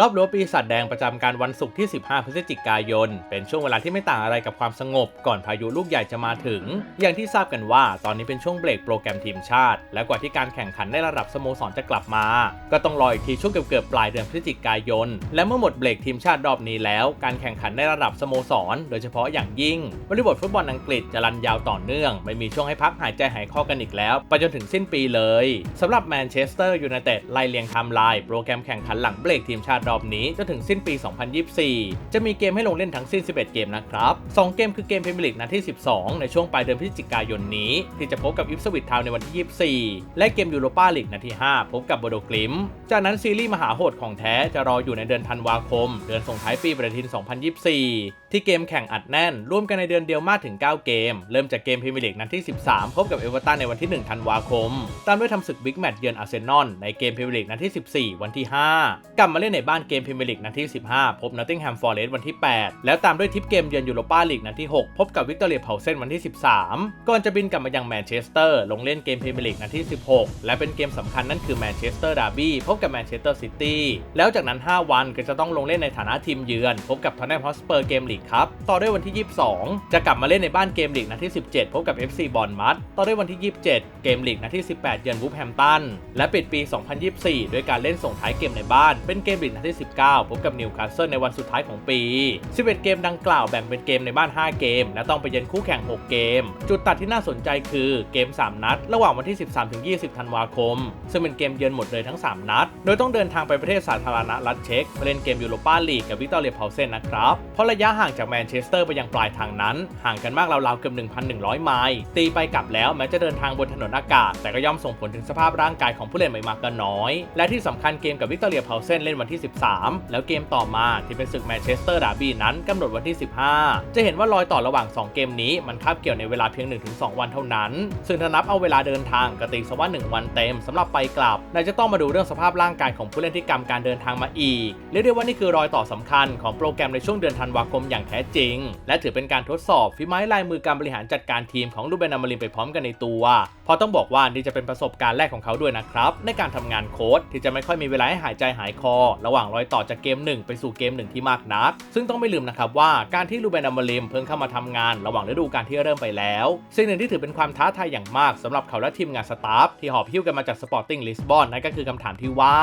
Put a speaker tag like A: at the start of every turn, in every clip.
A: รอบรั้วปีศาจแดงประจำการวันศุกร์ที่ 15 พฤศจิกายน เป็นช่วงเวลาที่ไม่ต่างอะไรกับความสงบ ก่อนพายุลูกใหญ่จะมาถึง อย่างที่ทราบกันว่าตอนนี้เป็นช่วงเบรกโปรแกรมทีมชาติ และกว่าที่การแข่งขันในระดับสโมสรจะกลับมา ก็ต้องรออีกทีช่วงเกือบๆปลายเดือนพฤศจิกายน และเมื่อหมดเบรกทีมชาติรอบนี้แล้ว การแข่งขันในระดับสโมสร โดยเฉพาะอย่างยิ่งบริบทฟุตบอลอังกฤษจะรันยาวต่อเนื่อง ไม่มีช่วงให้พักหายใจหายคอกันอีกแล้วไปจนถึงสิ้นปีเลยสำหรับแมนเชสเตอร์ยูไนเต็ดไล่เลียงไทม์ไลน์โปรแกรมแข่งขันหลังเบรกทีมชาติรอบนี้จนถึงสิ้นปี 2024 จะมีเกมให้ลงเล่นทั้งสิ้น 11 เกมนะครับ 2 เกมคือเกมพรีเมียร์ลีกนัดที่ 12 ในช่วงปลายเดือนพฤศจิกายนนี้ ที่จะพบกับอิฟสวิตทาวในวันที่ 24 และเกมยูโรปาลีกนัดที่ 5 พบกับโบโดกลิม จากนั้นซีรีส์มหาโหดของแท้จะรออยู่ในเดือนธันวาคม เดือนส่งท้ายปีประทิน 2024 ที่เกมแข่งอัดแน่น ร่วมกันในเดือนเดียวมากถึง 9 เกม เริ่มจากเกมพรีเมียร์ลีกนัดที่ 13 พบกับเอเวอร์ตันในวันที่ 1 ธันวาคม ตามด้วยทำศึกบิ๊กแมตช์เยือนอาร์เซนอลในเกมพรีเมียร์ลีกนัดที่ 14 วันที่ 5 กลับมาเล่นในบ้านเกมพรีเมียร์ลีกนัดที่ 15 พบนอตติงแฮมฟอร์เรสต์วันที่ 8 แล้วตามด้วยทิปเกมเยือนยูโรปาลีกนัดที่ 6 พบกับวิกตอเรียเพาเซนวันที่ 13 ก่อนจะบินกลับมายังแมนเชสเตอร์ลงเล่นเกมพรีเมียร์ลีกนัดที่ 16 และเป็นเกมสำคัญนั่นคือแมนเชสเตอร์ดาร์บี้พบกับแมนเชสเตอร์ซิตี้แล้วจากนั้น 5 วันก็จะต้องลงเล่นในฐานะทีมเยือน พบกับทอนแนมฮอสเปอร์เกมลีกครับ ต่อด้วยวันที่ 22 จะกลับมาเล่นในบ้านเกมลีกนัดที่ 17 พบกับ FC บอลมัดต่อด้วยวันที่ 27 เกมลีกนัดที่ 18 เยือนวูฟแฮมตัน และปิดปี 2024 ด้วยการเล่นส่งท้ายเกมในบ้าน เป็นเกมลีกนัดที่ 19 พบกับนิวคาสเซิลในวันสุดท้ายของปี 11 เกมดังกล่าวแบ่งเป็นเกมในบ้าน 5 เกม และต้องไปเยือนคู่แข่ง 6 เกม จุดตัดที่น่าสนใจคือเกม 3 นัด ระหว่างวันที่ 13-20 ธันวาคม ซึ่งเป็นเกมเยือนหมดเลยทั้ง 3 นัด โดยต้องเดินทางไปประเทศสาธารณรัฐเช็กเล่นเกมยูโรปาลีกกับวิกตอเรียเพาเซนนะครับเพราะระยะห่างจากแมนเชสเตอร์ไปยังปลายทางนั้น ห่างกันมากราวๆเกือบ 1,100 ไมล์ ตีไปกลับแล้วแม้จะเดินทางบนถนนอากาศ แต่ก็ย่อมส่งผลถึงสภาพร่างกายของผู้เล่นไม่มากก็น้อย และที่สำคัญเกมกับวิกตอเรียเพาเซนเล่นวันที่ 13 แล้วเกมต่อมาที่เป็นศึกแมนเชสเตอร์ดาร์บี้นั้นกำหนดวันที่ 15 จะเห็นว่ารอยต่อระหว่าง 2 เกมนี้มันคาบเกี่ยวในเวลาเพียง 1-2 วันเท่านั้น ซึ่งถ้านับเอาเวลาเดินทางก็ตีซะว่า1วันเต็มสำหรับไปกลับนายจะต้องมาดูเรื่องสภาพร่างกายของผู้เล่นที่กำการเดินทางมาอีกเรียกได้ว่านี่คือรอยต่อสำคัญของโปรแกรมในช่วงเดือนธันวาคมอย่างแท้จริง และถือเป็นการทดสอบฝีไม้ลายมือการบริหารจัดการทีมของลูเบนอมารินไปพร้อมกันในตัวเพราะต้องบอกว่านี่จะเป็นประสบการณ์แรกของเขาด้วยนะครับในการทำงานโค้ดที่จะไม่ค่อยมีเวลาให้หายใจหายคอ ระหว่างรอยต่อจากเกม 1 ไปสู่เกม 1 ที่มากนัก ซึ่งต้องไม่ลืมนะครับว่าการที่ลูเบนอมาริมเพิ่งเข้ามาทำงานระหว่างฤดูกาลที่เริ่มไปแล้วสิ่งหนึ่งที่ถือเป็นความท้าทายอย่างมากสำหรับเขาและทีมงานสตาฟที่หอบหิ้วกันมาจากสปอร์ติ้งลิสบอนนั่นก็คือคำถามที่ว่า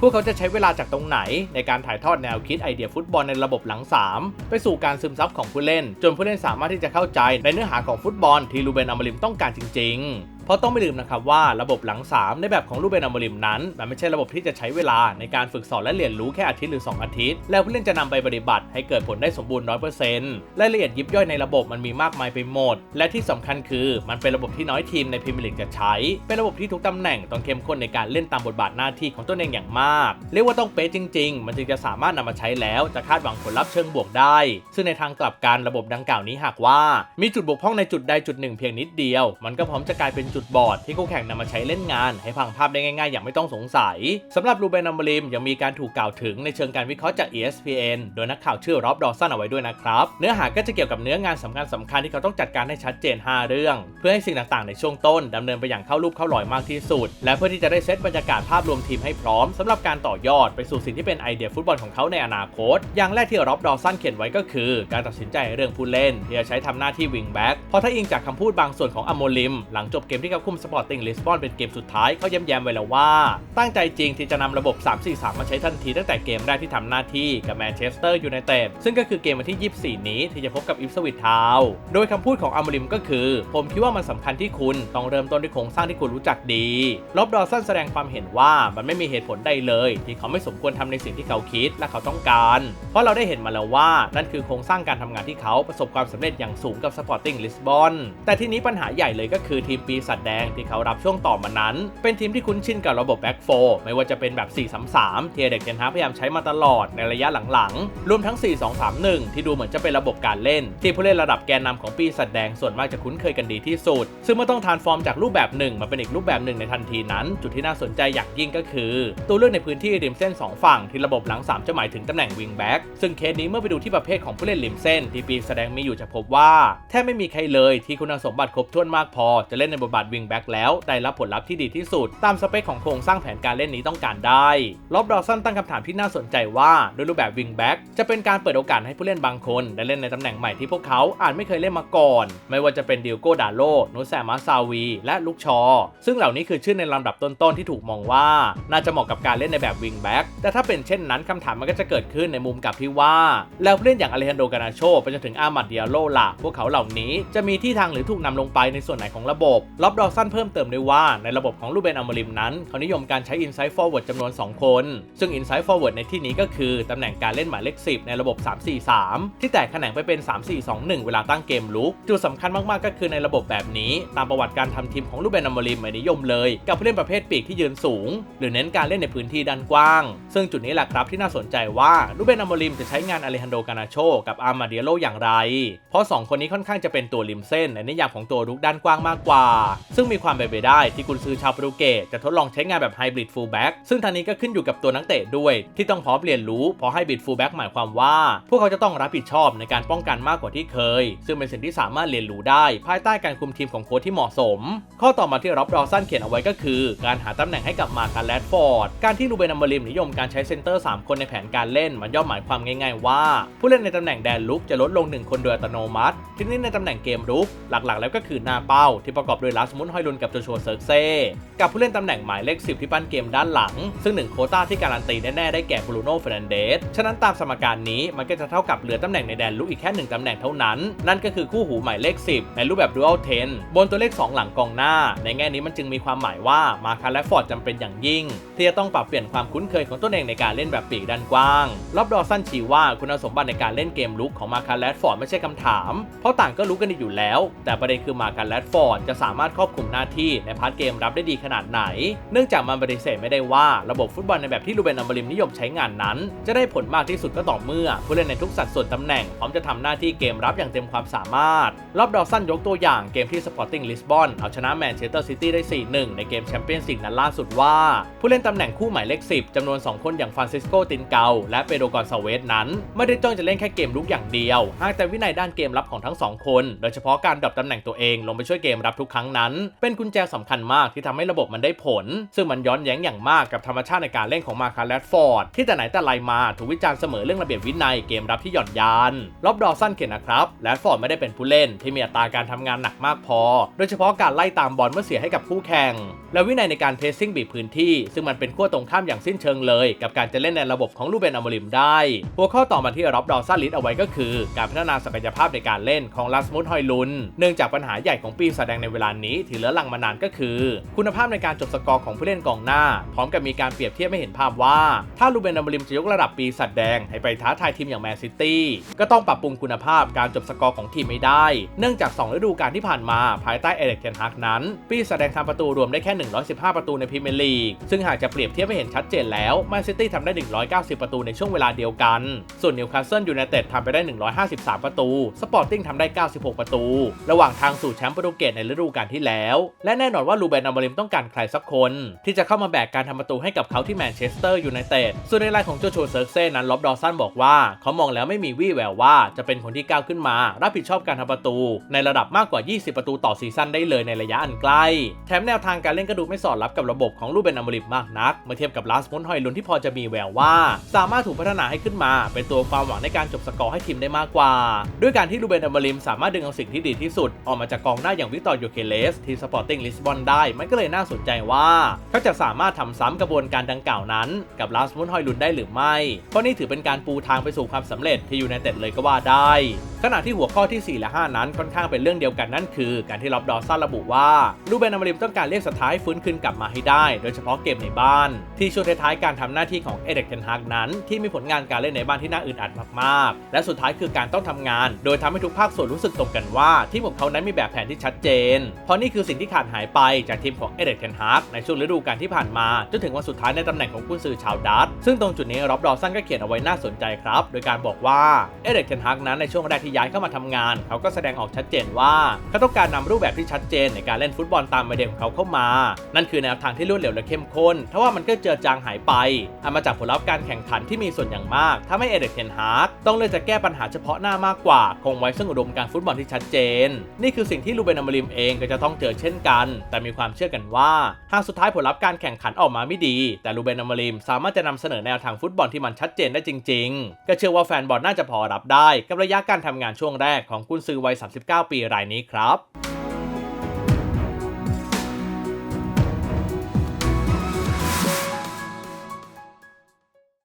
A: พวกเขาจะใช้เวลาจากตรงไหน ในการถ่ายทอดแนวคิดไอเดียฟุตบอลในระบบหลัง 3 ไปสู่การซึมซับของผู้เล่น จนผู้เล่นสามารถที่จะเข้าใจในเนื้อหาของฟุตบอลที่ลูเบนอมริมต้องการจริง ๆ เพราะต้องไม่ลืมนะครับว่าระบบหลัง 3 ในแบบของลูเบนอมริมนั้น มันไม่ใช่ระบบที่จะใช้เวลาในการฝึกสอนและเรียนรู้แค่อาทิตย์หรือ 2 อาทิตย์ แล้วผู้เล่นจะนำไปปฏิบัติให้เกิดผลได้สมบูรณ์100%รายละเอียดยิบย่อยในระบบมันมีมากมายไปหมด และที่สำคัญคือมันเป็นระบบที่น้อยทีมในพรีเมียร์ลีกจะใช้ เป็นระบบที่ทุกตำแหน่งต้องเข้มข้นในการเล่นตามบทบาทหน้าที่ของตัวเองอย่างมาก เรียกว่าต้องเป๊ะจริง ๆ มันจึงจะสามารถนำมาใช้แล้วจะคาดหวังผลลัพธ์เชิงบวกได้ ซึ่งในทางกลับกันระบบดังกล่าวนี้หากว่า มีจุดบกพร่องในจุดใดจุดหนึ่งเพียงนิดเดียว มันก็พร้อมจะกลายเป็นจุดบอดที่คู่แข่งนำมาใช้เล่นงาน ให้พังภาพได้ง่ายๆ อย่างไม่ต้องสงสัยสำหรับลูเบนอัมบริมยังมีการถูกกล่าวถึงในเชิงการวิเคราะห์จาก ESPN โดยนักข่าวชื่อรอบดอสันเอาไว้ด้วยนะครับ เนื้อหาก็จะเกี่ยวกับเนื้องานสำคัญสำคัญที่เขาต้องจัดการให้ชัดเจน 5 เรื่อง เพื่อให้สิ่งต่างๆ ในช่วงต้นดำเนินไปอย่างเข้ารูปเข้ารอยมากที่สุด และเพื่อที่จะได้เซตบรรยากาศภาพรวมทีมให้พร้อมสำหรับการต่อยอดไปสู่สิ่งที่เป็นไอเดียฟุตบอลของเขาในอนาคต อย่างแรกที่รอบดอสันเขียนไว้ก็คือ การตัดสินใจเรื่องผู้เล่นที่จะใช้ทำหน้าที่วิงแบ็กเพราะถ้าอิงจากคำพูดบางส่วนของอโมลิม หลังจบเกมที่เขาคุมสปอร์ติ้งลิสบอนเป็นเกมสุดท้ายเขาย้ำแย้มไว้แล้วว่า ตั้งใจจริงที่จะนำระบบ 3-4-3 มาใช้ทันทีตั้งแต่เกมแรกที่ทำหน้าที่กับแมนเชสเตอร์ยูไนเต็ดซึ่งก็คือเกมวันที่ 24 นี้ที่จะพบกับอิฟสวิตทาวโดยคำพูดของอามริมก็คือ ผมคิดว่ามันสำคัญที่คุณต้องเริ่มต้นด้วยโครงสร้างที่คุณรู้จักดีลอบดอสันแสดงความเห็นว่ามันไม่มีเหตุผลใดเลย ที่เขาไม่สมควรทำในสิ่งที่เขาคิดและเขาต้องการ เพราะเราได้เห็นมาแล้วว่านั่นคือโครงสร้างการทำงานที่เขาประสบความสำเร็จอย่างสูงกับสปอร์ติ้งลิสบอนแต่ที่นี้ปัญหาใหญ่เลยก็คือทีมปีศาจแดงที่เขารับช่วงต่อมานั้น เป็นทีมที่คุ้นชินกับระบบแบ็กโฟไม่ว่าจะเป็นแบบ 4-3-3 ที่เด็กเทนฮาพยายามใช้มาตลอดในระยะหลังๆ รวมทั้ง 4-2-3-1 ที่ดูเหมือนจะเป็นระบบการเล่น ที่ผู้เล่นระดับแกนนำของปีศาจแดงส่วนมากจะคุ้นเคยกันดีที่สุด ซึ่งเมื่อต้องทานฟอร์มจากรูปแบบหนึ่งมาเป็นอีกรูปแบบหนึ่งในทันทีนั้น จุดที่น่าสนใจอย่างยิ่งก็คือ ตัวเลือกในพื้นที่ริมเส้น 2 ฝั่งที่ระบบหลัง 3 จะหมายถึงตำแหน่งวิงแบ็กซึ่งเคสนี้เมื่อไปดูที่ประเภทของผู้เล่นริมเส้น ที่ปีแสดงมีอยู่จะพบว่าแทบไม่มีใครเลยที่คุณสมบัติครบถ้วนมากพอจะเล่นในบทบาทวิงแบ็กแล้วได้รับผลลัพธ์ที่ดีที่สุด ตามสเปคของโครงสร้างแผนการเล่นนี้ต้องการได้ล็อบดอสันตั้งคำถามที่น่าสนใจว่าด้วยรูปแบบวิงแบ็กจะเป็นการเปิดโอกาสให้ผู้เล่นบางคนได้เล่นในตำแหน่งใหม่ที่พวกเขาอาจไม่เคยเล่นมาก่อน ไม่ว่าจะเป็นดิโก้ดาโลนุแซมาซาวี และลูกชอ ซึ่งเหล่านี้คือชื่อในลำดับต้นๆที่ถูกมองว่า น่าจะเหมาะกับการเล่นในแบบวิงแบ็กแต่ถ้าเป็นเช่นนั้นคำถามมันก็จะเกิดขึ้นในมุมกลับที่ว่า แล้วผู้เล่นอย่างอเลฮันโดกานาโชไปจนถึงอามัดเดียโลล่ะพวกเขาเหล่านี้จะมีที่ทางหรือถูกนำลงไปในส่วนไหนของระบบล็อบดอสันเพิ่มเติมด้วยว่าในระบบของลูเบนอัมริมนั้น เขานิยมการใช้ Inside Forward จำนวน 2 คน ซึ่ง Inside Forward ในที่นี้ก็คือ ตำแหน่งการเล่นหมายเลข 10 ในระบบ 3-4-3 ที่แตกแขนงไปเป็น 3-4-2-1 เวลาตั้งเกมลุก จุดสำคัญมากๆ ก็คือในระบบแบบนี้ ตามประวัติการทำทีมของลูเบนอัมริมไม่นิยมเลย กับผู้เล่นประเภทปีกที่ยืนสูง หรือเน้นการเล่นในพื้นที่ด้านกว้าง ซึ่งจุดนี้แหละครับที่น่าสนใจว่าลูเบนอัมริมจะใช้งานอเลฮันโดกานาโชกับอาร์มาเดียโลอย่างไร เพราะ 2 คนนี้ค่อนข้างจะเป็นตัวริมเส้นในนิยามของตัวรุกด้านกว้างมากกว่าซึ่งมีความเป็นไปได้ที่กุนซือชาวโปรตุเกสจะทดลองใช้งานแบบไฮบริดฟูลแบ็กซึ่งทางนี้ก็ขึ้นอยู่กับตัวนักเตะด้วย ที่ต้องพร้อมเรียนรู้เพราะไฮบริดฟูลแบ็กหมายความว่า พวกเขาจะต้องรับผิดชอบในการป้องกันมากกว่าที่เคย ซึ่งเป็นสิ่งที่สามารถเรียนรู้ได้ ภายใต้การคุมทีมของโค้ชที่เหมาะสม ข้อต่อมาที่รับรอสันเขียนเอาไว้ก็คือ การหาตำแหน่งให้กับมาคาแรดฟอร์ดการที่ลูเบนอัมเบริมนิยมการใช้เซนเตอร์ 3 คนในแผนการเล่นมันย่อมหมายความง่ายๆว่า ผู้เล่นในตำแหน่งแดนลุกจะลดลง 1 คนโดยอัตโนมัติ ทีนี้ในตำแหน่งเกมรุกหลักๆ แล้วก็คือหน้าเป้าที่ประกอบด้วยลาสมุนฮอยลุนกับโจชัวเซิร์กเซ่กับผู้เล่นตำแหน่งหมายเลข 10 ที่ปั้นเกมด้านหลัง ซึ่งหนึ่งโคต้าที่การันตีแน่ ๆ ได้แก่บรูโน่เฟรนเดสฉะนั้นตามสมการนี้มันก็จะเท่ากับเหลือตำแหน่งในแดนลุกอีกแค่หนึ่งตำแหน่งเท่านั้น นั่นก็คือคู่หูหมายเลข 10 ในรูปแบบดูอัลเทนบนตัวเลข 2 หลังกองหน้า ในแง่นี้มันจึงมีความหมายว่ามาคาและฟอร์ดจำเป็นอย่างยิ่ง ที่จะต้องปรับเปลี่ยนความคุ้นเคยของตัวเองในการเล่นแบบปีกด้านกว้างรอบดอสั้นชี้ว่าคุณสมบัติในการเล่นเกมลุกของมาคาและฟอร์ดไม่ใช่คำถาม เพราะต่างก็รู้กันดีอยู่แล้ว แต่ประเด็นคือมาคาและฟอร์ดจะสามารถครอบคลุมหน้าที่ในพาร์ทเกมรับได้ดีขนาดไหน เนื่องจากมันปฏิเสธไม่ได้ว่าระบบฟุตบอลในแบบที่ลูเบนอัมบริมนิยมใช้งานนั้น จะได้ผลมากที่สุดก็ต่อเมื่อ ผู้เล่นในทุกสัดส่วนตำแหน่งพร้อมจะทำหน้าที่เกมรับอย่างเต็มความสามารถ รอบดอสั้นยกตัวอย่างเกมที่สปอร์ติ้งลิสบอนเอาชนะแมนเชสเตอร์ซิตี้ได้ 4-1 ในเกมแชมเปี้ยนส์ลีกนัดล่าสุดว่า ผู้เล่นตำแหน่งคู่หมายเลข 10 จำนวน 2 คนอย่างฟรานซิสโกตินเกา และเปโดรกอนซาเวสนั้น ไม่ได้จ้องจะเล่นแค่เกมลุกอย่างเดียวหากแต่วินัยด้านเกมรับของทั้งสองคน โดยเฉพาะการดับตำแหน่งตัวเองลงไปช่วยเกมรับทุกครั้งนั้น เป็นกุญแจสำคัญมากที่ทำให้ระบบมันได้ผล ซึ่งมันย้อนแย้งอย่างมากกับธรรมชาติในการเล่นของมาคาแรดฟอร์ดที่แต่ไหนแต่ไรมาถูกวิจารณ์เสมอเรื่องระเบียบวินัยเกมรับที่หย่อนยานรอบดอสั้นเขียนนะครับแรดฟอร์ดไม่ได้เป็นผู้เล่นทที่มีอัตราการทำงานหนักมากพอ โดยเฉพาะการไล่ตามบอลเมื่อเสียให้กับคู่แข่ง และวินัยในการเพรสซิ่งบีบพื้นที่ ซึ่งมันเป็นขั้วตรงข้ามอย่างสิ้นเชิงเลย กับการจะเล่นในระบบของลูเบนอมริมได้ หัวข้อต่อมาที่รับดอสั้นลิสเอาไว้ก็คือ การพัฒนาศักยภาพในการเล่นของลาสมุตฮอยลุนเนื่องจากปัญหาใหญ่ของปีศาจแดงในเวลานี้ที่เลือหลังมานานก็คือ คุณภาพในการจบสกอร์ของผู้เล่นกองหน้า พร้อมกับมีการเปรียบเทียบไม่เห็นภาพว่า ถ้าลูเบนอมริมจะยกระดับปีศาจแดงให้ไปท้าทายทีมอย่างแมนซิตี้ก็ต้องปรับปรุงคุณภาพการจบสกอร์ของทีมไม่ได้เนื่องจาก 2 ฤดูกาลที่ผ่านมาภายใต้เอเล็กเทนฮักนั้น ปีศาจแดงทำประตูรวมได้แค่ 115 ประตูในพรีเมียร์ลีก ซึ่งหากจะเปรียบเทียบไม่เห็นชัดเจนแล้วแมนซิตี้ทำได้ 190 ประตูในช่วงเวลาเดียวกัน ส่วนนิวคาสเซิลยูไนเต็ดทำไปได้ 153 ประตู สปอร์ติ้งทำได้ 96 ประตู ระหว่างทางสู่แชมป์โปรตุเกสในฤดูกาลที่แล้ว และแน่นอนว่าลูเบนอมริมต้องการใครสักคน ที่จะเข้ามาแบกการทำประตูให้กับเขาที่แมนเชสเตอร์ยูไนเต็ด ส่วนในรายของโจชัวเซิร์กเซ่นั้นล็อบดอสันบอกว่า เขามองแล้วไม่มีวี่แววว่าจะเป็นคนที่ก้าวขึ้นมา รับผิดชอบการทำประตูในระดับมากกว่า 20 ประตูต่อซีซั่นได้เลยในระยะอันใกล้ แถมแนวทางการเล่นก็ดูไม่สอดรับกับระบบของลูเบนอมริมมากนัก เมื่อเทียบกับลาสมุนฮอยลุนที่พอจะมีแววว่า สามารถถูกพัฒนาให้ขึ้นมา เป็นตัวความหวังในการจบสกอร์ให้ทีมได้มากกว่า ด้วยการที่ลูเบนอมริมสามารถดึงเอาสิ่งที่ดีที่สุด ออกมาจากกองหน้าอย่างวิกตอร์โยเคเลสทีสปอร์ติ้งลิสบอนได้มันก็เลยน่าสนใจว่าเขาจะสามารถทำซ้ำกระบวนการดังกล่าวนั้น กับลาสมุนฮอยลุนได้หรือไม่ เพราะนี่ถือเป็นการปูทางไปสู่ความสำเร็จที่ยูไนเต็ดเลยก็ว่าได้ขณะที่หัวข้อที่ 4 และ 5 นั้นค่อนข้างเป็นเรื่องเดียวกันนั่นคือ การที่ล็อบดอสันระบุว่าลูเบนอมริมต้องการเรียกสถายฟื้นคืนกลับมาให้ได้ โดยเฉพาะเกมในบ้าน ที่ช่วงท้ายๆการทำหน้าที่ของเอเด็กเทนฮากนั้น ที่มีผลงานการเล่นในบ้านที่น่าอึดอัดมากๆ และสุดท้ายคือการต้องทำงาน โดยทำให้ทุกภาคส่วนรู้สึกตรงกันว่า ที่ของเขานั้นมีแบบแผนที่ชัดเจน เพราะนี่คือสิ่งที่ขาดหายไปจากทีมของเอเด็กเทนฮากในช่วงฤดูกาลที่ผ่านมาจนถึงวันสุดท้ายในตำแหน่งของกุนซือชาวดัตซึ่งตรงจุดนี้ร็อบดอสันก็เขียนเอาไว้น่าสนใจครับ โดยการบอกว่าเอเด็กเทนฮากนั้นในช่วงแรกที่ย้ายเข้ามาทำงาน เขาก็แสดงออกชัดเจนว่า เขาต้องการนำรูปแบบที่ชัดเจนในการเล่นฟุตบอลตามไอเดียของเขาเข้ามา นั่นคือแนวทางที่รวดเร็วและเข้มข้นทว่ามันก็เจือจางหายไปอันมาจากผลลัพธ์การแข่งขันที่มีส่วนอย่างมากทำให้เอเดกเทนฮากต้องเลือกจะแก้ปัญหาเฉพาะหน้ามากกว่า คงไว้ซึ่งอุดมการฟุตบอลที่ชัดเจน นี่คือสิ่งที่ลูเบนอมริมเองก็จะต้องเจอเช่นกัน แต่มีความเชื่อกันว่าหากสุดท้ายผลลัพธ์การแข่งขันออกมาไม่ดี แต่ลูเบนอมริมสามารถจะนำเสนอแนวทางฟุตบอลที่มันชัดเจนได้จริง ๆ ก็เชื่อว่าแฟนบอลน่าจะพอรับได้กับระยะการทำงานช่วงแรกของกุนซือวัย 39 ปีรายนี้ครับ